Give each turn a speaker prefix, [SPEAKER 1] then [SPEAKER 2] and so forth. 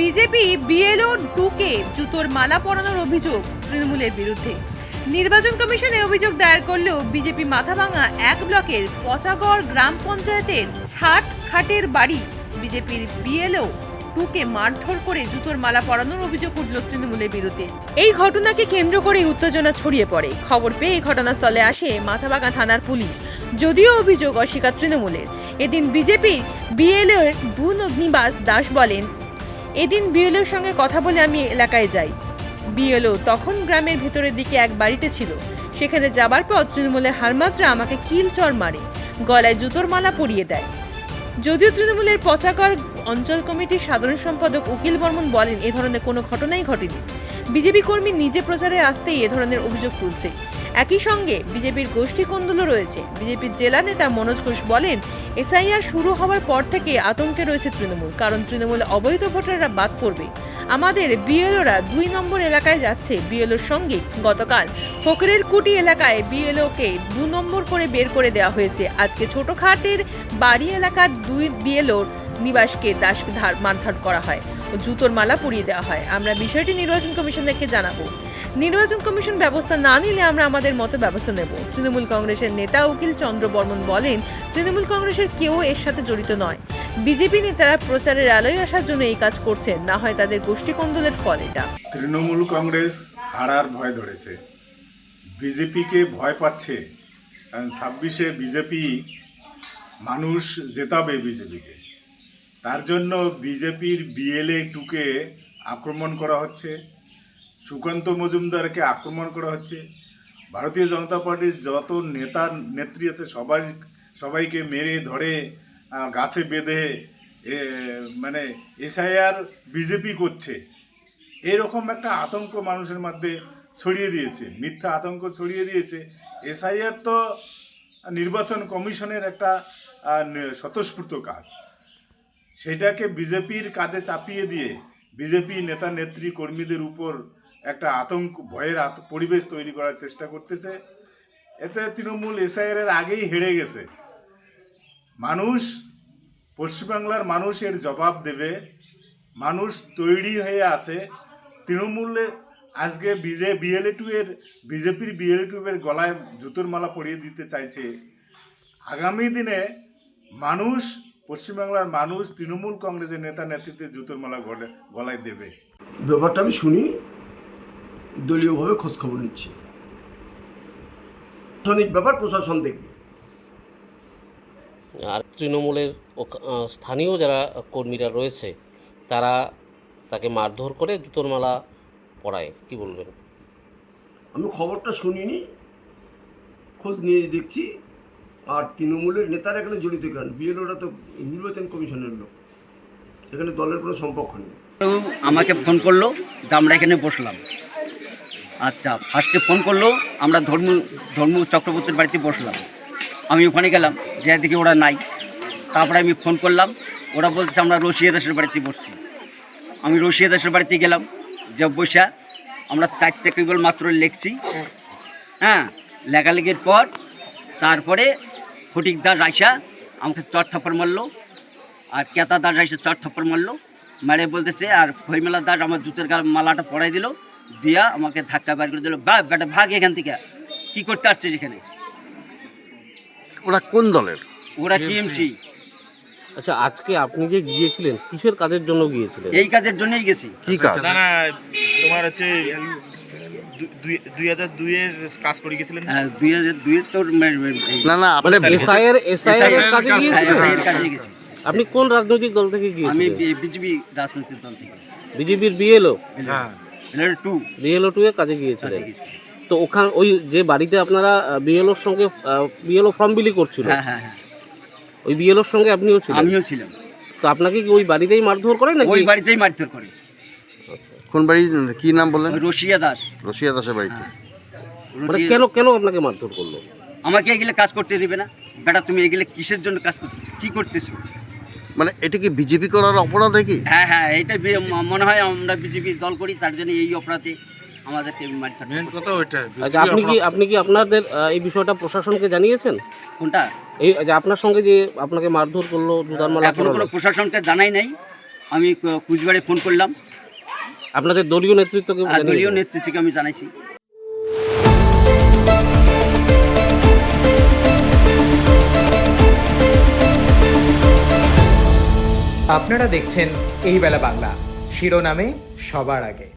[SPEAKER 1] BJP BLO টুকে জুতোর মালা পরানোর অভিযোগ তৃণমূলের বিরুদ্ধে। নির্বাচন কমিশনে অভিযোগ দায়ের করলেও বিজেপি মাথাভাঙা এক ব্লকের পচাগড় গ্রাম পঞ্চায়েতের ছাট খাটের বাড়ি বিজেপির বিএলও টুকে মারধর করে জুতোর মালা পরানোর অভিযোগ উঠল তৃণমূলের বিরুদ্ধে। এই ঘটনাকে কেন্দ্র করে উত্তেজনা ছড়িয়ে পড়ে। খবর পেয়ে ঘটনাস্থলে আসে মাথাভাঙা থানার পুলিশ। যদিও অভিযোগ অস্বীকার তৃণমূলের। এদিন বিজেপির বিএলও এর দু নিবাস দাস বলেন এদিন বিএলওর সঙ্গে কথা বলে আমি এলাকায় যাই। বিএলও তখন গ্রামের ভেতরের দিকে এক বাড়িতে ছিল। সেখানে যাবার পর তৃণমূলের হারমাত্রা আমাকে কিল চর মারে, গলায় জুতোর মালা পরিয়ে দেয়। যদিও তৃণমূলের পচাকর অঞ্চল কমিটির সাধারণ সম্পাদক উকিল বর্মন বলেন, এ ধরনের কোনো ঘটনাই ঘটেনি। বিজেপি কর্মী নিজে প্রচারে আসতেই এ ধরনের অভিযোগ তুলছে। একই সঙ্গে বিজেপির গোষ্ঠী কোন্দলও রয়েছে। বিজেপির জেলা নেতা মনোজ ঘোষ বলেন, এসআইআর শুরু হওয়ার পর থেকে আতঙ্কে রয়েছে তৃণমূল, কারণ তৃণমূলে অবৈধ ভোটাররা বাদ পড়বে। আমাদের বিএলওরা দুই নম্বর এলাকায় যাচ্ছে। বিএলওর সঙ্গে গতকাল ফকরের কুটি এলাকায় বিএলওকে দু নম্বর করে বের করে দেওয়া হয়েছে। আজকে ছোটখাটের বাড়ি এলাকার দুই বিএলওর নিবাসকে দাস ধার, মারধর করা হয় ও জুতোর মালা পরিয়ে দেওয়া হয়। আমরা বিষয়টি নির্বাচন কমিশনকে জানাব। নির্বাচন কমিশন ব্যবস্থা না নিলে আমরা আমাদের মতো ব্যবস্থা নেব। তৃণমূল কংগ্রেসের নেতা উকিল চন্দ্র বর্মন বলেন, তৃণমূল কংগ্রেসের কেউ এর সাথে জড়িত নয়। বিজেপি নেতারা প্রচারের আলোয় আসার জন্য এই কাজ করছেন, না হয় তাদের গোষ্ঠী কোন্দলের ফল এটা।
[SPEAKER 2] তৃণমূল কংগ্রেস হারার ভয় ধরেছে। বিজেপিকে ভয় পাচ্ছে। ছাব্বিশে বিজেপি মানুষ জেতাবে বিজেপিকে। তার জন্য বিজেপির বিএলএ টুকে আক্রমণ করা হচ্ছে, সুকান্ত মজুমদারকে আক্রমণ করা হচ্ছে, ভারতীয় জনতা পার্টির যত নেতা, নেত্রী আছে, সবাই, সবাইকে মেরে ধরে গাছে বেঁধে মানে এসআইআর বিজেপি করছে। এরকম একটা আতঙ্ক মানুষের মধ্যে ছড়িয়ে দিয়েছে, মিথ্যা আতঙ্ক ছড়িয়ে দিয়েছে। এসআইআর তো নির্বাচন কমিশনের একটা স্বতঃস্ফূর্ত কাজ। সেটাকে বিজেপির কাঁধে চাপিয়ে দিয়ে বিজেপি নেতা নেত্রী কর্মীদের উপর একটা আতঙ্ক, ভয়ের পরিবেশ তৈরি করার চেষ্টা করতেছে। এতে তৃণমূল এসআইআর এর আগেই হেরে গেছে। মানুষ, পশ্চিমবাংলার মানুষ এর জবাব দেবে। মানুষ তৈরি হয়ে আছে। তৃণমূলে আজকে বিজে বিএলএ টু এর, বিজেপির বিএলএ টু এর গলায় জুতোর মালা পরিয়ে দিতে চাইছে। আগামী দিনে মানুষ পশ্চিমবাংলার মানুষ তৃণমূল কংগ্রেসের নেতা নেতৃত্বে জুতোর মালা গলে গলায় দেবে।
[SPEAKER 3] ব্যাপারটা আমি শুনিনি। দলীয়ভাবে খোঁজখবর নিচ্ছি। প্রশাসনিক ব্যাপার প্রশাসন দেখবে।
[SPEAKER 4] আর তৃণমূলের স্থানীয় যারা কর্মীরা রয়েছে তারা তাকে মারধর করে জুতোর মালা পরায়। কি বলবেন?
[SPEAKER 3] আমি খবরটা শুনিনি। খোঁজ নিয়ে দেখছি। আর তৃণমূলের নেতারা এখানে জড়িত কেন? বিএলওরা তো নির্বাচন কমিশনের লোক। এখানে দলের কোনো সম্পর্ক নেই।
[SPEAKER 5] আমাকে ফোন করল আমরা এখানে বসলাম। আচ্ছা ফার্স্টে ফোন করল, আমরা ধর্ম ধর্ম চক্রবর্তীর বাড়িতে বসলাম। আমি ওখানে গেলাম যে দিকে ওরা নাই। তারপরে আমি ফোন করলাম, ওরা বলছে আমরা রশিয়া দাসের বাড়িতে বসছি। আমি রশিয়া দাসের বাড়িতে গেলাম, যে বসা আমরা চারটে কেবল মাত্র লিখছি। হ্যাঁ লেখালেখির পর তারপরে ফটিক দাস আইসা আমাকে চট থাপ্পড় মারলো আর কেতা দাস এসে চট থাপ্পড় মারলো মারে বলতেছে আর ফইমেলা দাস আমার জুতের গাল মালাটা পরাই দিল দিয়া আমাকে ধাক্কা বার করে দিল। বা বেটা ভাগ এখান থেকে। কি করতে আসছে এখানে?
[SPEAKER 6] ওরা কোন দলের?
[SPEAKER 5] ওরা টিএমসি।
[SPEAKER 4] আচ্ছা আজকে আপনি যে গিয়েছিলেন কিসের কাজের জন্য গিয়েছিলেন?
[SPEAKER 5] এই কাজের জন্যই গেছি।
[SPEAKER 6] কি কাজ?
[SPEAKER 7] তোমার হচ্ছে দুই- দুই হাজার দুইয়ের কাজ করে গেছিলেন?
[SPEAKER 5] হ্যাঁ, দুই হাজার দুইয়ের তোর মে- মে- এই-
[SPEAKER 6] না না
[SPEAKER 4] মানে
[SPEAKER 6] আপনি
[SPEAKER 4] এসআইয়ের এসআইয়ের
[SPEAKER 5] হ্যাঁ,
[SPEAKER 4] গিয়েছিলেন? কোন রাজনৈতিক দল থেকে
[SPEAKER 5] আমি
[SPEAKER 4] গিয়েছিলেন
[SPEAKER 5] বিজেপি রাজনৈতিক দল থেকে।
[SPEAKER 4] বিজেপির বিএলও
[SPEAKER 5] টু
[SPEAKER 4] বিএলও টু এর কাজে গিয়েছিলেন।
[SPEAKER 5] কাজে গেছি।
[SPEAKER 4] তো ওখান ওই যে বাড়িতে আপনারা বিএলওর সঙ্গে বিএলও ফর্ম বিলি করছিল?
[SPEAKER 5] হ্যাঁ হ্যাঁ হ্যাঁ।
[SPEAKER 4] ওই বিএলওর সঙ্গে আপনিও ছিলেন?
[SPEAKER 5] আমিও ছিলাম।
[SPEAKER 4] তো আপনাকে কি ওই বাড়িতেই মারধর করে নাকি?
[SPEAKER 5] ওই বাড়িতেই মারধর করে।
[SPEAKER 6] কোন বাড়ি কি নাম বললেন?
[SPEAKER 5] রশিয়া দাস।
[SPEAKER 6] রশিয়া দাসের বাড়িতে।
[SPEAKER 5] হ্যাঁ।
[SPEAKER 4] মানে কেন কেন আপনাকে মারধর করল?
[SPEAKER 5] আমাকে এগুলো কাজ করতে দিবে না। বেটা তুমি এগুলো কিসের জন্য কাজ করতেছো কি করতেছো?
[SPEAKER 6] মানে এটা কি বিজেপি করার অপরাধ কি
[SPEAKER 5] হ্যাঁ হ্যাঁ এটা মনে হয় আমরা বিজেপি দল করি তার জন্য এই অপরাধে আমাদেরকে মারধর করে।
[SPEAKER 4] আচ্ছা আপনি কি আপনি কি আপনাদের এই বিষয়টা প্রশাসনকে জানিয়েছেন?
[SPEAKER 5] কোনটা?
[SPEAKER 4] এই যে আপনার সঙ্গে যে আপনাকে মারধর করল দুধার মালা
[SPEAKER 5] কোনো প্রশাসনকে জানাই নাই। আমি কুচবিহারে ফোন করলাম।
[SPEAKER 4] আপনাদের দলীয় নেতৃত্বকে
[SPEAKER 5] দলীয় নেতৃত্বকে আমি জানাইছি।
[SPEAKER 8] আপনারা দেখছেন এই বেলা বাংলা। শিরোনামে সবার আগে।